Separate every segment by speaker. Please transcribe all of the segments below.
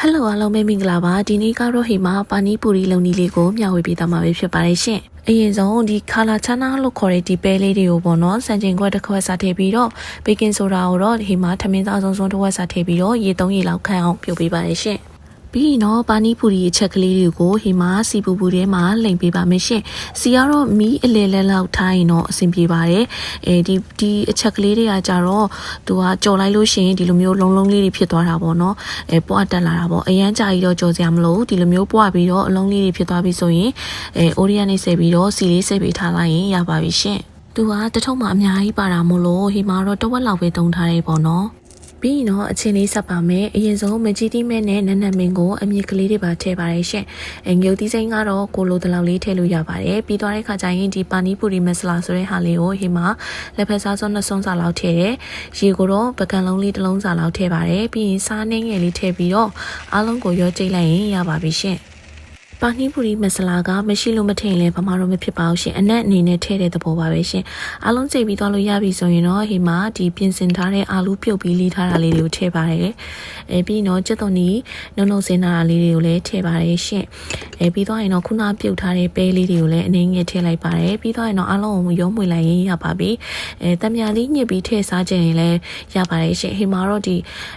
Speaker 1: ဟယ်လိုအားလုံးပဲမင်္ဂလာပါဒီနေ့ကတော့ဟိမပါနီပူရီလုံနီလေးကိုမျှဝေပေးသွားမှာပဲဖြစ်ပါတယ်ရှင်အရင်ဆုံးဒီခါလာချာနာလို့ခေါ်တဲ့ဒီပဲလေးတွေကိုပေါ့နော်စံချိန်ခွက်တစ်ခွက်စားထည့်ပြီးတော့ဘေကင်ဆိုဒါကိုတော့ဟိမထမင်းသားဆုံးဆုံးတစ်ခွက်စားထည့်ပြီးတော့ရေသုံးရေလောက်ခန့်အောင်ပြုတ်ပေးပါတယ်ရှင် ပြီးရင်တော့ပါနီပူရီအချက်ကလေးတွေကိုဟိမစီပူပူထဲမှာလိမ်ပေးပါမယ်ရှင်စီကတော့မီးအလေလဲလောက်ထားရင်တော့အဆင်ပြေပါတယ်အဲဒီဒီအချက်ကလေးတွေကကြတော့သူကကြော်လိုက်လို့ရှိရင်ဒီလိုမျိုးလုံးလုံးလေးတွေဖြစ်သွားတာပေါ့နော်အဲပွားတက်လာတာပေါ့အရန်ကြာကြီးတော့ကြော်စရာမလိုဒီလိုမျိုးပွားပြီးတော့အလုံးလေးတွေဖြစ်သွားပြီဆိုရင်အဲအိုရီယာနေဆက်ပြီးတော့စီလေးဆက်ပြီးထားလိုက်ရင်ရပါပြီရှင်သူကတထုံမှအများကြီးပါတာမို့လို့ဟိမာတော့တဝက်လောက်ပဲတုံထားတယ်ပေါ့နော် ပြီးရင်တော့အချင်းလေးဆက်ပါမယ်အရင်ဆုံးမကြီးတိမဲနဲ့နက်နက်မင်းကိုအမြင့်ကလေးတွေပါထည့်ပါရရှင်အငြုတ်သီးစိမ်းကတော့ကိုလိုတလောက်လေးထည့်လို့ရပါတယ်ပြီးသွားတဲ့ခါကျရင်ဒီပါနီပူရီမဆလာဆိုတဲ့ဟာလေးကိုဟိမှာလက်ဖက်စားစောနှစ်ဆုံးစာလောက်ထည့်တယ်ရေကိုတော့ပကံလုံးလေးတစ်လုံးစာလောက်ထည့်ပါတယ်ပြီးရင်စားနှင်းငယ်လေးထည့်ပြီးတော့အားလုံးကိုရောကြိတ်လိုက်ရင်ရပါပြီရှင် ပါနီပူရီမဆလာကမရှိလို့မထည့်ရင်လည်းဘာမှတော့မဖြစ်ပါဘူးရှင်အနက်အနေနဲ့ထည့်တဲ့သဘောပါပဲရှင်အားလုံးစိတ်ပြီးသွားလို့ရပြီဆိုရင်တော့ဟိမှာဒီပြင်ဆင်ထားတဲ့အာလူပြုတ်ပြီးလီးထားတာလေးတွေကိုထည့်ပါတယ်အဲပြီးတော့ကြက်သွန်နီနုံနုံစင်းထားတာလေးတွေကိုလည်းထည့်ပါတယ်ရှင်အဲပြီးတော့ရင်တော့ခုနပြုတ်ထားတဲ့ပဲလေးတွေကိုလည်းအနေငယ်ထည့်လိုက်ပါတယ်ပြီးတော့ရင်တော့အားလုံးကိုရုံးမွေလိုက်ရင်ရပါပြီအဲတမယာလေးညှစ်ပြီးထည့်စားကြရင်လည်းရပါတယ်ရှင်ဟိမှာတော့ဒီ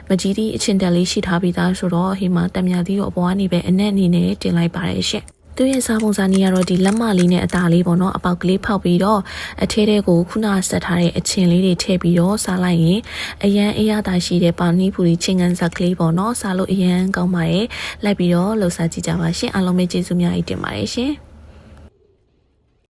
Speaker 1: မကြီးဒီအချင်းတက်လေးရှိထားပြီးသားဆိုတော့ဟိမှာတမယာသီးကိုအပေါ်ကနေပဲအနက်အနေနဲ့တင်လိုက်ပါတယ်ရှင်သူရဲ့စားပုံစံနည်းကတော့ဒီလက်မလေးနဲ့အသားလေးပေါ့နော်အပေါက်ကလေးဖောက်ပြီးတော့အထဲထဲကိုခုနဆက်ထားတဲ့အချင်းလေးတွေထည့်ပြီးတော့စားလိုက်ရင်အရန်အရသာရှိတဲ့ပါနီပူရီချင်းကန်ဇက်ကလေးပေါ့နော်စားလို့အရန်ကောင်းပါတယ်လိုက်ပြီးတော့လှူစားကြည့်ကြပါရှင်အားလုံးပဲကျေးဇူးများကြီးတင်ပါတယ်ရှင်